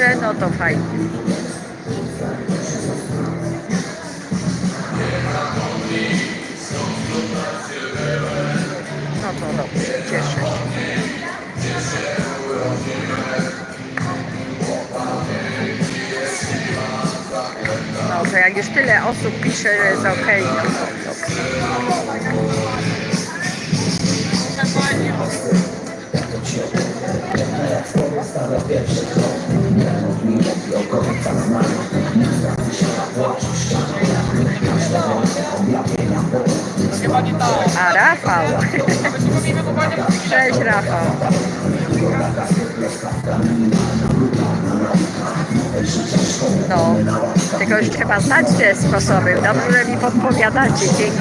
Dobrze? No to fajnie. No to dobrze, cieszę się. No to jak już tyle osób pisze, że jest okej, no to dobrze. A Rafał. Cześć Rafał. No, tylko już trzeba znać te sposoby. Dobrze, że mi podpowiadacie. Dzięki.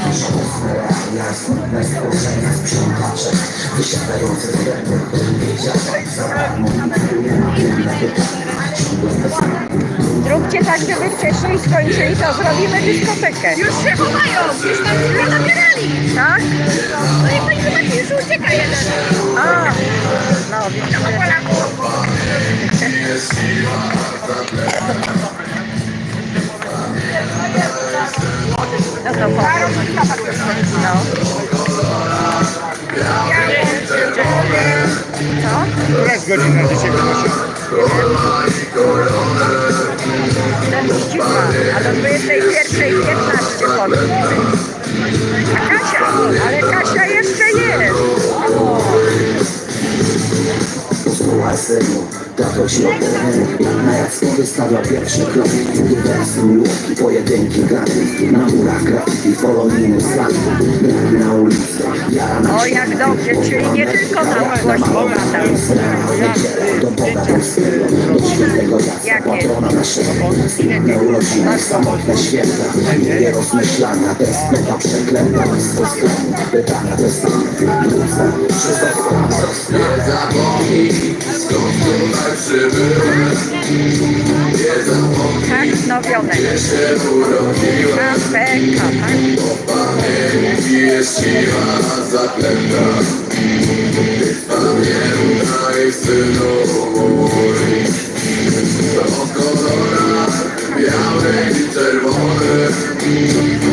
Zróbcie tak, żeby wcześniej skończyli, to zrobimy dyskotekę. Już się chowają, już tam już zabierali. Tak? No i pani zobaczy, już ucieka jeden. A, no widzicie. No to powiem. No. Co? Która jest godzina dzisiaj wynosi? 42, a do 21.15 powinny. A Kasia, ale Kasia jeszcze jest. Tato ci opowiem Na jak wystawiał pierwszy krok wersy, miłki, pojedynki, graty Na murach grafiki, polonijny stan O, jak dobrze, czyli nie tylko Do świętego Jacka, Jakie? samotne święta Nie rozmyślania, testmeta przeklęta Z postępu, pytania te same Wrócę, wszystko Nie zapomnij, skąd tutaj przybyłem Nie zapomnij, Tak, wznowione. się urodziłem Kafeka, tak? Pamięci jest siła zaklęta Ty pamiętaj synu mój To kolora białe i czerwone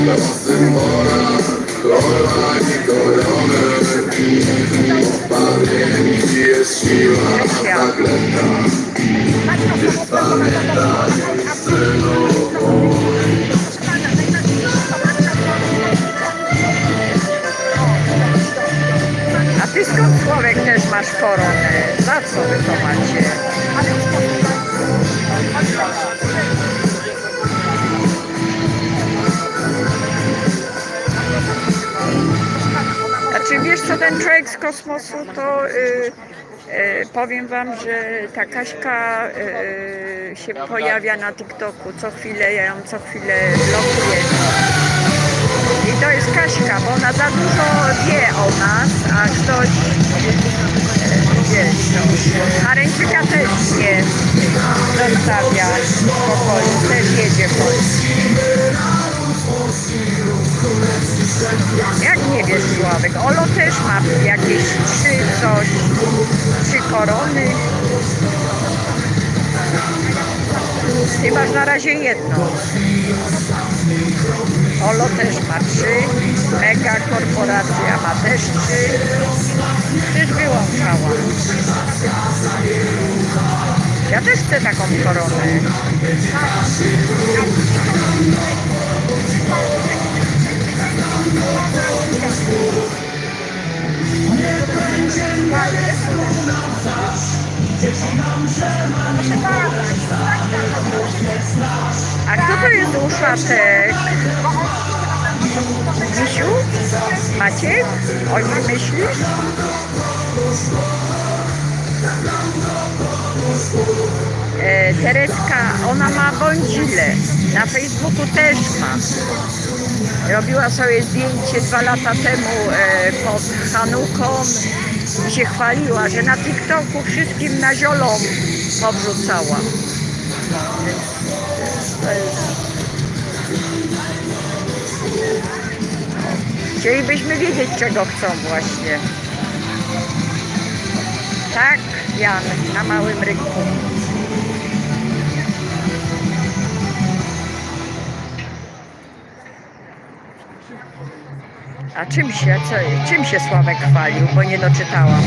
To symbola kolor i korony Pamięci jest siła zaklęta Ty pamiętaj koronę? Za co wy to macie? Znaczy wiesz co, ten człowiek z kosmosu to y, y, powiem wam, że ta Kaśka y, się pojawia na TikToku co chwilę, ja ją co chwilę blokuję. I to jest Kaśka, bo ona za dużo wie o nas, a ktoś. A Ręczyka też nie zostawia pokoju, też jedzie Polski. Jak nie wiesz, Sławek? Olo też ma jakieś trzy coś, trzy korony. Masz na razie jedną. Olo też ma trzy, Mega Korporacja ma też trzy. Też wyłączała. Ja też chcę taką koronę. A kto to jest uszatek? Misiu? Maciek? O nim myślisz? E, ona ma bądzile. Na Facebooku też ma. Robiła sobie zdjęcie dwa lata temu e, pod Hanuką i się chwaliła, że na TikToku wszystkim na ziolą powrzucała. Chcielibyśmy wiedzieć, czego chcą właśnie. Tak, Jan, na małym rynku. A czym się, co, czym się Sławek chwalił, bo nie doczytałam.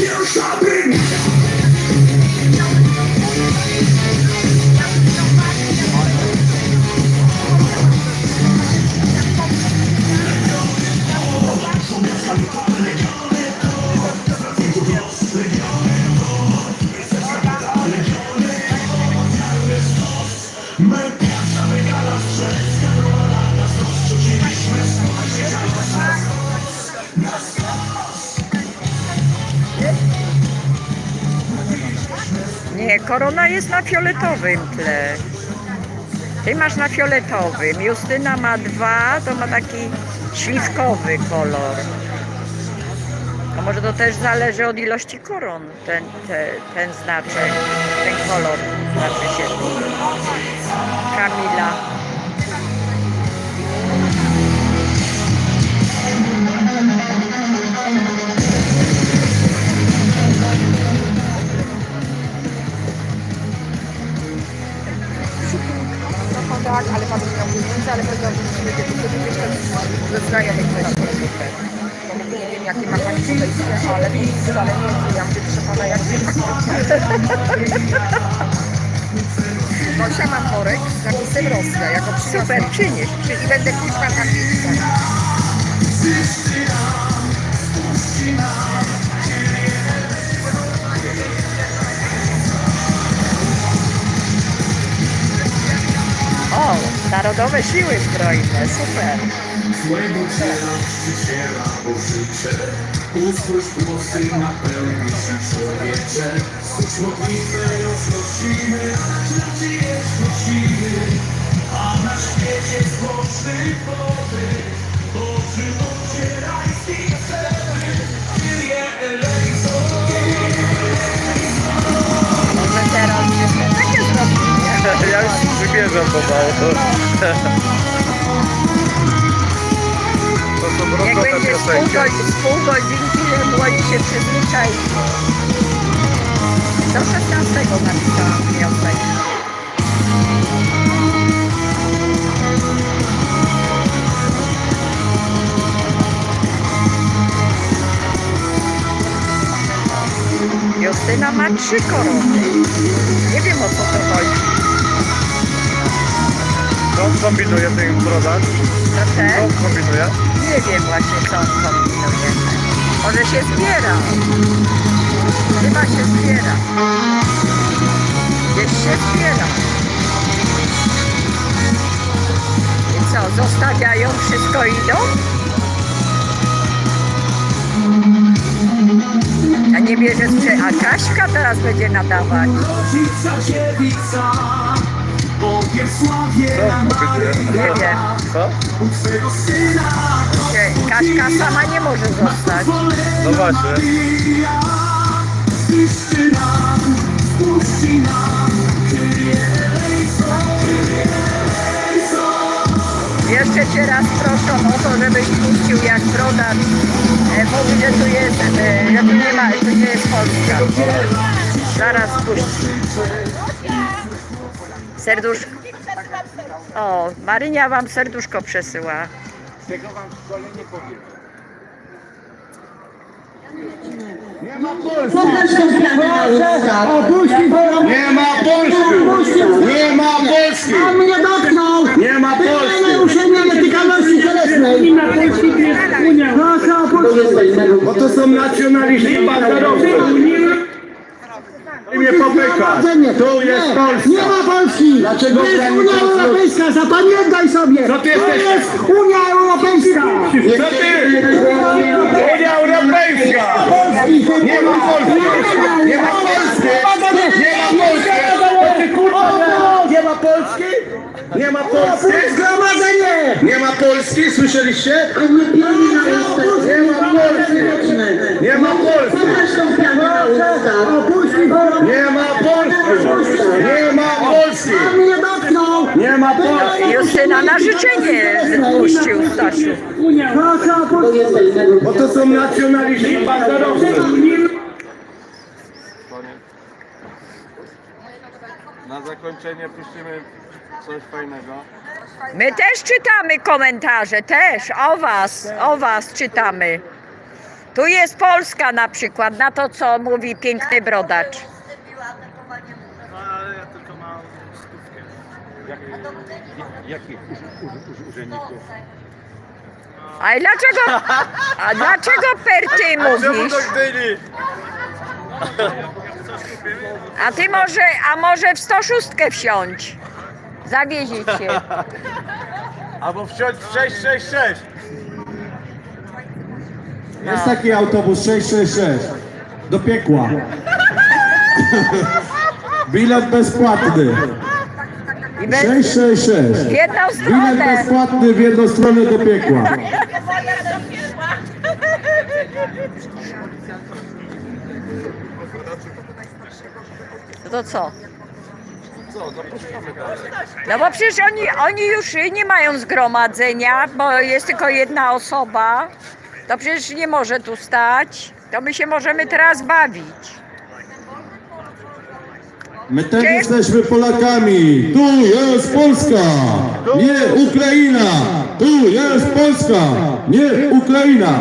Nie, korona jest na fioletowym tle. Ty masz na fioletowym, Justyna ma dwa, to ma taki śliwkowy kolor. A może to też zależy od ilości koron, ten, te, ten znaczek, ten kolor znaczy się. Kamila. Super, przynieś, przynieś. I będę kuźwa pisać. O, Narodowe Siły Zbrojne, super. Twojego ciała przyciera pożyczę Usłysz głosy napełni się człowiecze Słuch modlitwę roznosimy Ciebie znosimy A na świecie Boży Może teraz takie zrobimy. Ja już wybierzam pomału. To są Jak rokowe będzie z pół, godzin, pół godzinki, młodzi się przyzwyczai. Do 16 napisałam wniosek. Justyna ma trzy korony. Nie wiem o co to chodzi. Co on kombinuje tym brodach? Proszę? Co on kombinuje? Nie wiem właśnie co on kombinuje. Może się zbiera. Chyba się zbiera. Gdzieś się zbiera. I co, zostawiają, wszystko idą? A nie bierze sprze... A Kaśka teraz będzie nadawać. Rodzica? Nie wiem. Co? Że Kaśka sama nie może zostać. No właśnie. Nam, nam Jeszcze cię raz proszę o to, żebyś puścił jak brodacz. E, mówi, że tu jest, e, że tu nie ma, tu nie jest Polska. Zaraz puść. Serduszko. O, Marynia wam serduszko przesyła. Tego wam w nie powiem. Nie ma Polski! Nie ma Polski! On mnie dotknął! Nie ma Polski! uprzejmej nietykalności cielesnej! Proszę o puszczenie! Bo to są nacjonaliści banderowcy! I mnie popycha! Tu jest Nie Polska! ma Polski! Dlaczego To jest Unia Polski? Europejska, zapamiętaj sobie! Co ty To jesteś? jest Unia Europejska! Co ty? Unia Europejska! Nie ma Polski! Nie ma Polski! Nie ma Polski! To ty kurwa! Nie ma Polski? Nie ma Polski? Nie ma Polski? Słyszeliście? Nie ma Polski! Nie ma Polski! Nie ma Polski! Nie ma Polski! On mnie dotknął! Nie ma Polski! Justyna na życzenie puścił Stasiu. Bo to są nacjonaliści banderowcy! Na zakończenie puścimy coś fajnego. My też czytamy komentarze, też o was, o was czytamy. Tu jest Polska na przykład, na to co mówi piękny brodacz. No ale ja tylko mam stówkę. Jakich urzędników? A i dlaczego, a dlaczego per ty mówisz? Gdyni? A ty może, a może w 106 wsiądź. Zawiezie cię. Albo wsiąść w 666. Jest taki autobus 666 do piekła. Bilet bezpłatny. I bez, 666. w jedną Bilet stronę. bezpłatny w jedną stronę do piekła. To co? Co, dalej. No bo przecież oni, oni już nie mają zgromadzenia, bo jest tylko jedna osoba. To przecież nie może tu stać. To my się możemy teraz bawić. My też jesteśmy Polakami. Tu jest Polska, nie Ukraina. Tu jest Polska, nie Ukraina.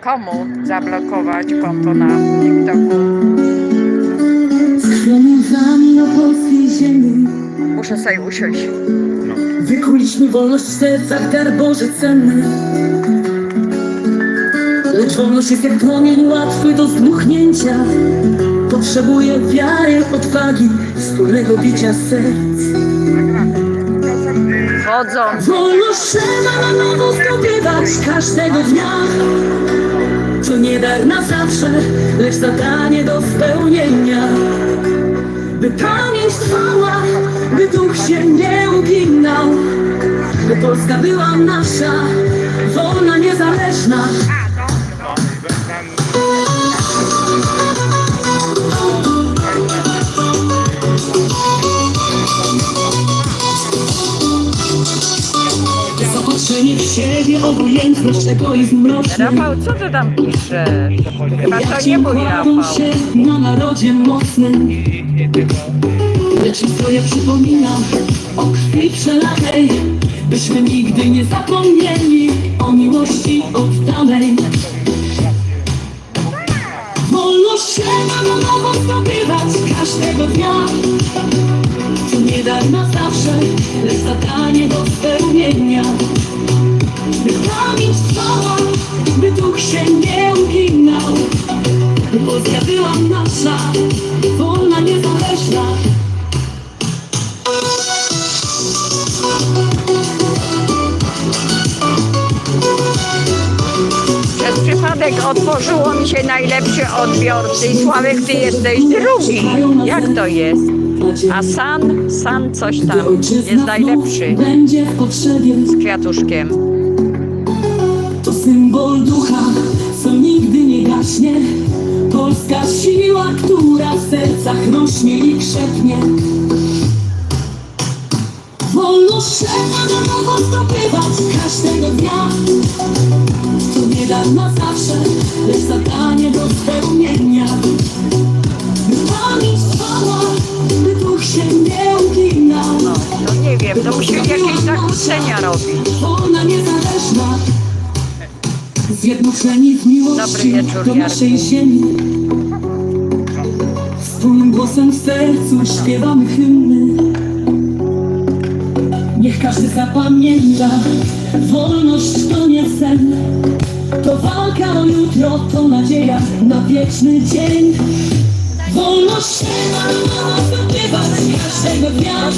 Komu zablokować konto na TikToku? Nami na polskiej ziemi. Muszę sobie usiąść. Wykuliśmy wolność w sercach, dar Boże cenny. Lecz wolność jest jak płomień łatwy do zdmuchnięcia Potrzebuje wiary, odwagi, wspólnego bicia serc. Chodzą. Wolność trzeba na nowo zdobywać każdego dnia. To nie dar na zawsze, lecz zadanie do spełnienia By Polska była nasza, wolna, niezależna Zapatrzenie w siebie, obojętność, egoizm mroczny Rafał, co ty tam piszesz? Chyba to nie mój Rafał. się na narodzie mocnym Lecz historia przypomina o krwi przelatej Byśmy nigdy nie zapomnieli o miłości oddanej Wolność trzeba na nowo zdobywać każdego dnia. To nie dar na zawsze, lecz zadanie do spełnienia by pamięć trwała, by duch się nie uginał. Polska była nasza, otworzyło mi się najlepszy odbiorcy i Sławek, ty jesteś drugi. Jak to jest? A San, San coś tam jest najlepszy z kwiatuszkiem. To symbol ducha, co nigdy nie gaśnie Polska siła, która w sercach rośnie i krzepnie Wolność trzeba na nowo zdobywać każdego dnia dar na zawsze, lecz zadanie do spełnienia. By pamięć trwała, by duch się nie uginał. No nie wiem, to musimy jakieś zakłócenia robić. wolna, niezależna Zjednoczeni w miłości wieczór, do naszej Jarku. ziemi. Wspólnym głosem w sercu śpiewamy hymny. Niech każdy zapamięta Wolność to nie sen To walka o jutro, to nadzieja na wieczny dzień. Wolność trzeba zdobywać każdego dnia.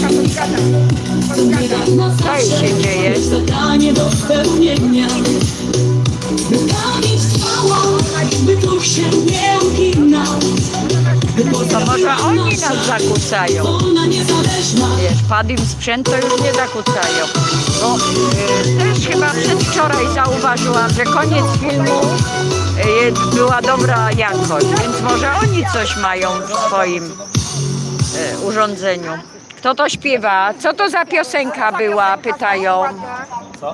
Tak na zawsze, lecz zadanie do spełnienia. By pamięć trwała, by duch się nie uginał. To może oni nas zakłócają. wolna, niezależna padł im sprzęt, to już nie zakłócają. Bo y, też chyba przedwczoraj zauważyłam, że koniec filmu y, była dobra jakość, więc może oni coś mają w swoim y, urządzeniu. Kto to śpiewa? Co to za piosenka była? Pytają.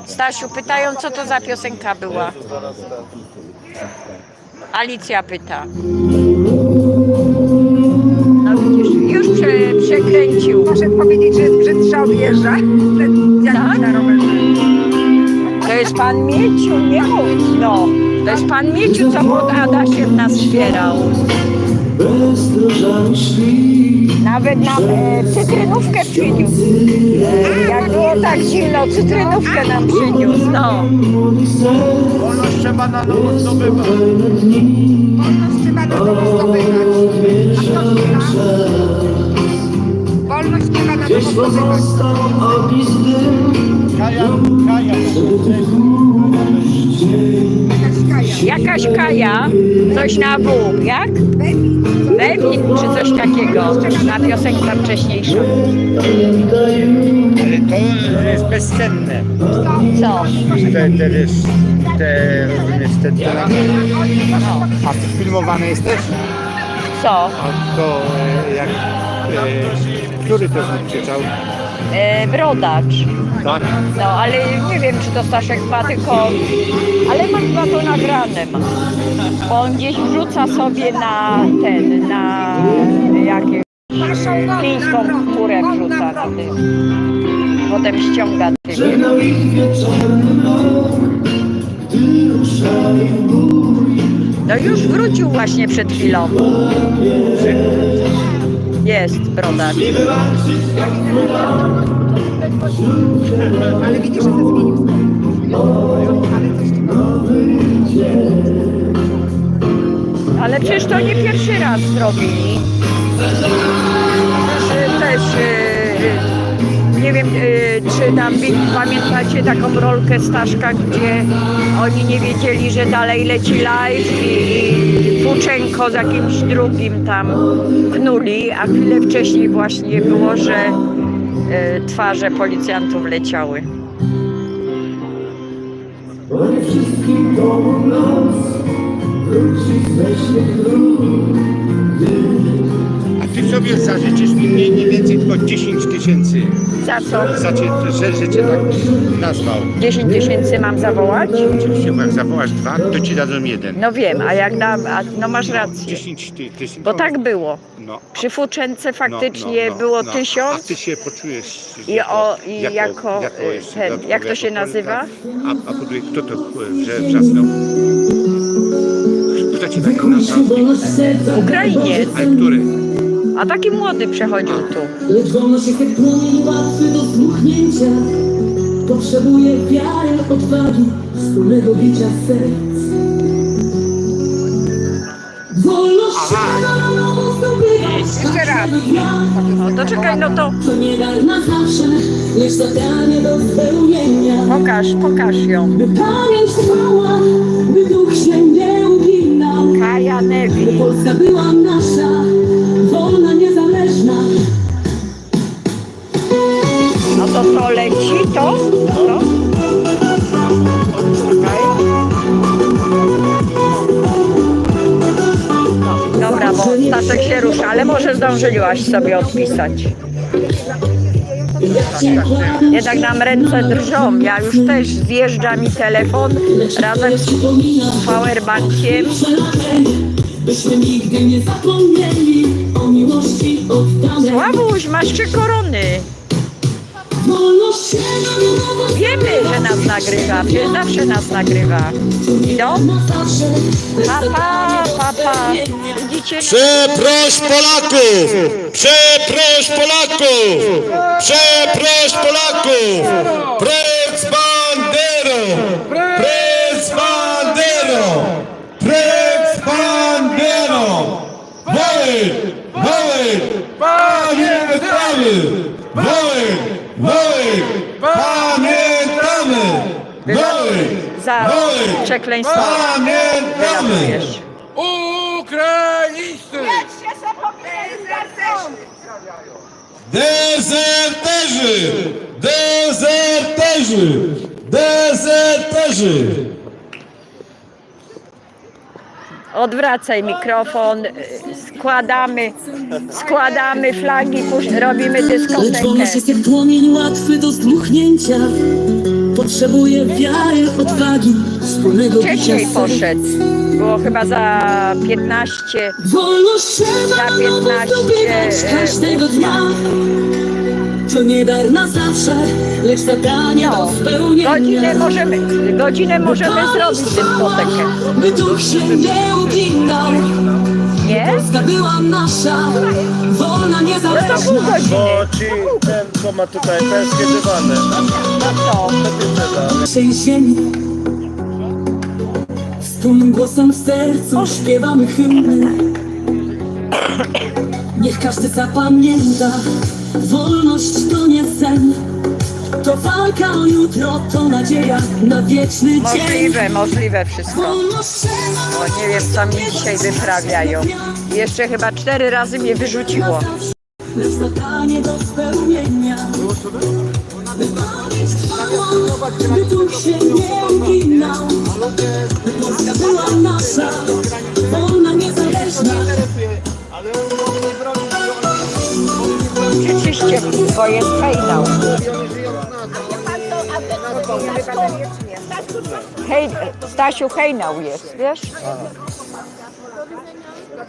Stasiu, pytają, co to za piosenka była. Alicja pyta. Prze, przekręcił. Proszę powiedzieć, że jest brzydsza od Tak? na rowerze. To jest pan Mieciu, nie mów, no. To jest pan Mieciu, co pod Adasiem nas wspierał. Nawet nam e, cytrynówkę przyniósł. E, jak było tak zimno, cytrynówkę nam przyniósł, no. Wolność trzeba na nowo zdobywać. Wolność trzeba na nowo zdobywać. A śpiewa? Nowo zdobywać. Kaja, Kaja. Jakaś Kaja, coś na W, jak? Lewin, czy coś takiego, na piosenka wcześniejsza. Ale to jest bezcenne. Co? Te, te, wiesz, te, rozumiesz, te, te A ty filmowane jesteś? Co? A to e, jak, e, który to znów krzyczał? E, brodacz. Tak? No, ale nie wiem, czy to Staszek ma, tylko... Ale ma chyba to nagrane ma. Bo on gdzieś wrzuca sobie na ten, na jakie... Chińską chmurę wrzuca na tym. Potem ściąga tym. No już wrócił właśnie przed chwilą. Jest brodacz. Ale widzisz, że to zmienił. Ale przecież to nie pierwszy raz zrobili. Przecież Też e, nie wiem, e, czy tam pamiętacie taką rolkę Staszka, gdzie oni nie wiedzieli, że dalej leci live i, i Fuczenko z jakimś drugim tam knuli, a chwilę wcześniej właśnie było, że e, twarze policjantów leciały. A ty sobie zażyczysz mi mniej, nie więcej tylko 10 tysięcy. Za co? Za cię, że, że cię tak nazwał. 10 tysięcy mam zawołać? Oczywiście, bo jak zawołasz dwa, to ci dadzą jeden. No wiem, a jak dam, a, no masz rację. 10 ty, tysięcy. Bo tak było. No. Przy Fuczence No, faktycznie no, no, było no. A tysiąc. ty się poczujesz I jako, o- i jako, y, jeszcze ten, dodatkowo jak to się nazywa? A, a po drugie, kto to wrze, wrzasnął? Kto ci tak nazwał? Ukrainiec, Ale który? A taki młody przechodził tu. Lecz wolność jest jak płomień łatwy do zmuchnięcia Potrzebuje wiary, odwagi, wspólnego bicia serc Wolność trzeba na nowo zdobywać Jeszcze raz. No to czekaj, no to To nie dar na zawsze, lecz zadanie do spełnienia pokaż, pokaż ją. By pamięć trwała, by duch się nie uginał Kaja By. Polska była nasza, to? to? No, Dobra, bo Staszek się rusza, ale może zdążyłaś sobie odpisać. Jednak nam ręce drżą. Ja już też zjeżdża mi telefon razem z powerbankiem. Byśmy nigdy nie zapomnieli o miłości Sławuś, masz trzy korony. Wiemy, że nas nagrywa, przecież zawsze nas nagrywa. Idą? Pa, pa, pa, pa. Widzicie? Przeproś Polaków! Przeproś Polaków! Przeproś Polaków! Precz banderą! Precz banderą! Precz banderą! Woły! Woły! Woły! Pamiętamy! Woły! Za przekleństwo Pamiętamy! wylatujesz. Ukraińscy! Dezerterzy! Dezerterzy! Dezerterzy! Odwracaj mikrofon, y, składamy, składamy flagi, pusz- robimy Lecz wolność dyskotekę. jest jak płomień łatwy do zdmuchnięcia Potrzebuję wiary, odwagi, wspólnego bicia Wcześniej serc. poszedł. Było chyba za 15. Wolność trzeba Za na nowo 15, zdobywać e, każdego dnia. To nie dar na zawsze, lecz zadanie do spełnienia. Godzinę możemy, godzinę możemy zrobić dyskotekę. By duch się nie uginał. Nie? Polska była nasza, wolna, No niezależna. Bo ci, ten co ma tutaj męskie dywany. No to. naszej ziemi. Wspólnym głosem w sercu śpiewamy hymny. Niech każdy zapamięta, wolność to nie sen. To walka o jutro, to nadzieja na wieczny dzień. Możliwe, możliwe wszystko. Bo nie wiem, co mi dzisiaj wyprawiają. Jeszcze chyba cztery razy mnie wyrzuciło. Lecz zadanie do spełnienia. By pamięć trwała, by duch się nie uginał. By Polska była nasza, wolna, niezależna. Bo jest hejnał. Hej, Stasiu hejnał jest, wiesz?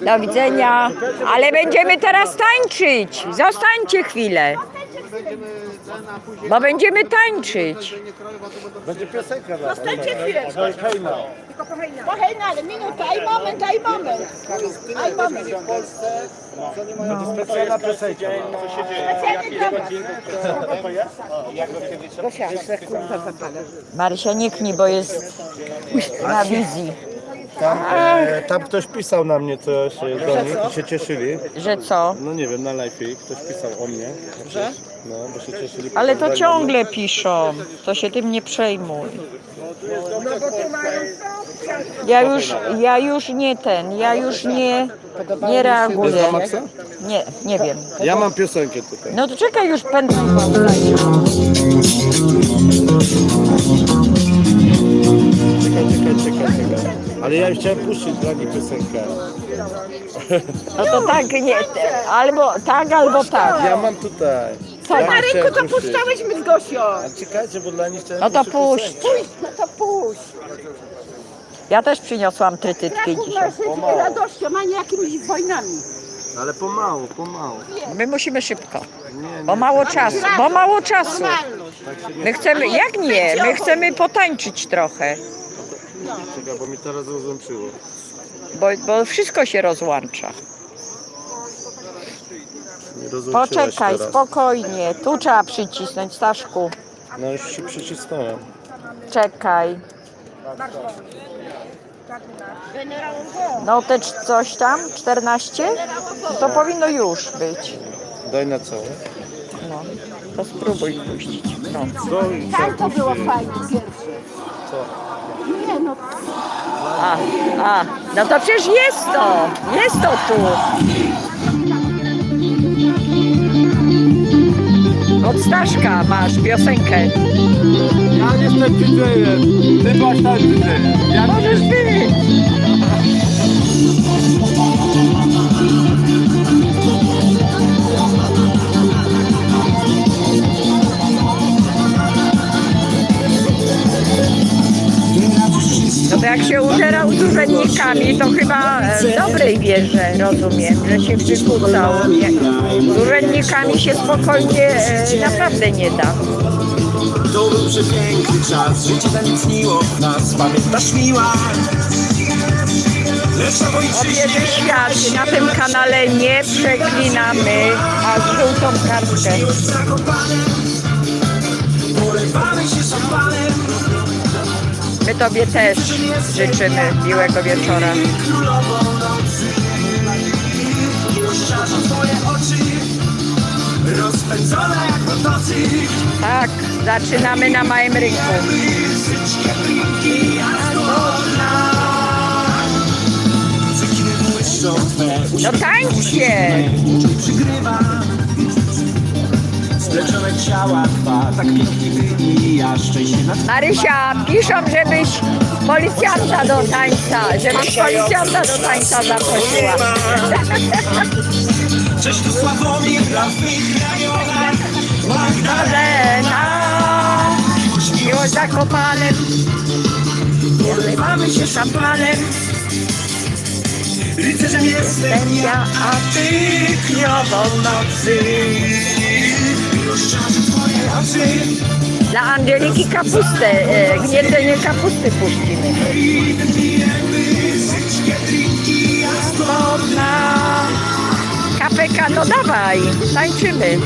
Do widzenia. Ale będziemy teraz tańczyć. Zostańcie chwilę. Bo będziemy tańczyć. Będzie piosenka na Zostańcie chwileczkę. Hejna. Pohejna, ale minuta, i moment, i moment. I moment. Specjalna piosenka. Co się dzieje? Marysia, nie kni, bo jest na wizji. Tam, e, tam ktoś pisał na mnie coś e, do nich i się cieszyli. Że co? No nie wiem, na live ktoś pisał o mnie. Że? No, bo się cieszyli. Ale to pozdrowienia. ciągle piszą. To się tym nie przejmuj. Ja już, ja już nie ten, ja już nie, nie reaguję. Bez Maxa? Nie, nie wiem. Ja mam piosenkę tutaj. No to czekaj już pędzę. Czekaj, czekaj, czekaj, czekaj. Ale ja chciałem puścić dla nich piosenkę. No to tak, nie, albo tak, albo tak. Ja mam tutaj. Co? Dla nich Marynku, chciałem to puścić. puszczałyśmy z Gosią. A czekajcie, bo dla nich chciałem No to puścić puść. piosenkę. No to puść. Ja też przyniosłam trytytki Taką dzisiaj. masz radością, a nie jakimiś wojnami. Ale pomału, pomału. My musimy szybko, Nie, bo nie, mało czasu, bo mało czasu. Normalność. nie... My chcemy, jak nie, my chcemy potańczyć trochę, Czekaj, bo mi teraz rozłączyło. bo, bo wszystko się rozłącza. Nie rozłączyłaś Poczekaj, teraz. spokojnie, tu trzeba przycisnąć, Staszku. No już się przycisnąłem. Czekaj. No te cz- coś tam, 14? No to powinno już być. Daj na całe. No, to spróbuj puścić. No. To, Tak to było fajnie pierwsze. Co? Nie no, A, a, no to przecież jest to, jest to tu. Od Staszka masz piosenkę. Ja nie jestem DJ-em. Ty byłaś tam DJ. Ja Możesz być. Jak się użerał z urzędnikami, to chyba e, w dobrej wierze, rozumiem, że się wykłócał. Z urzędnikami się spokojnie e, naprawdę nie da. To był przepiękny czas, życie tętniło w nas, pamiętasz miła? Obieży świat na tym kanale nie przeklinamy, a żółtą kartkę. Polewamy się szampanem My Tobie też życzymy miłego wieczora. Tak, zaczynamy na małym rynku. No tańczcie! Splecione ciała dwa, tak pięknie wybija szczęście nad Marysia, piszą, żebyś policjanta do tańca, żebyś policjanta do tańca zaprosiła. Cześć tu Sławomir dla twych ramionach Magdalena Magdalena, miłość za opalem, nie olewamy się szampanem. Rycerzem jestem Ja, a ty krwiową nocy. Dla Angeliki kapustę, e, gniedzenie kapusty puścimy. KPK, no dawaj, tańczymy.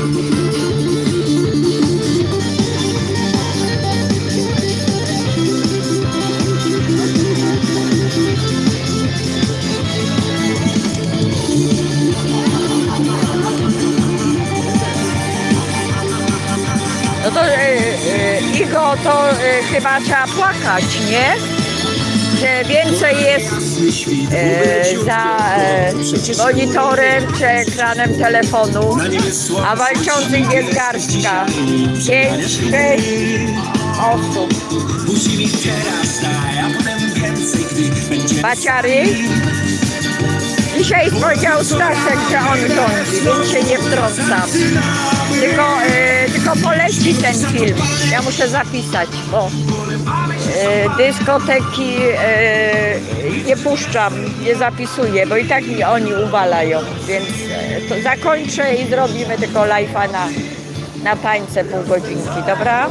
Igo, to e, chyba trzeba płakać, nie? Że więcej jest e, za e, monitorem czy ekranem telefonu, a walczących jest garstka. Pięć, sześć osób. Baciary. Dzisiaj powiedział Staszek, że on rządzi, więc się nie wtrącam. Tylko, e, tylko poleci ten film. Ja muszę zapisać, bo e, dyskoteki e, nie puszczam, nie zapisuję, bo i tak mi oni uwalają. Więc e, to zakończę i zrobimy tylko live'a na, na tańce pół godzinki, dobra?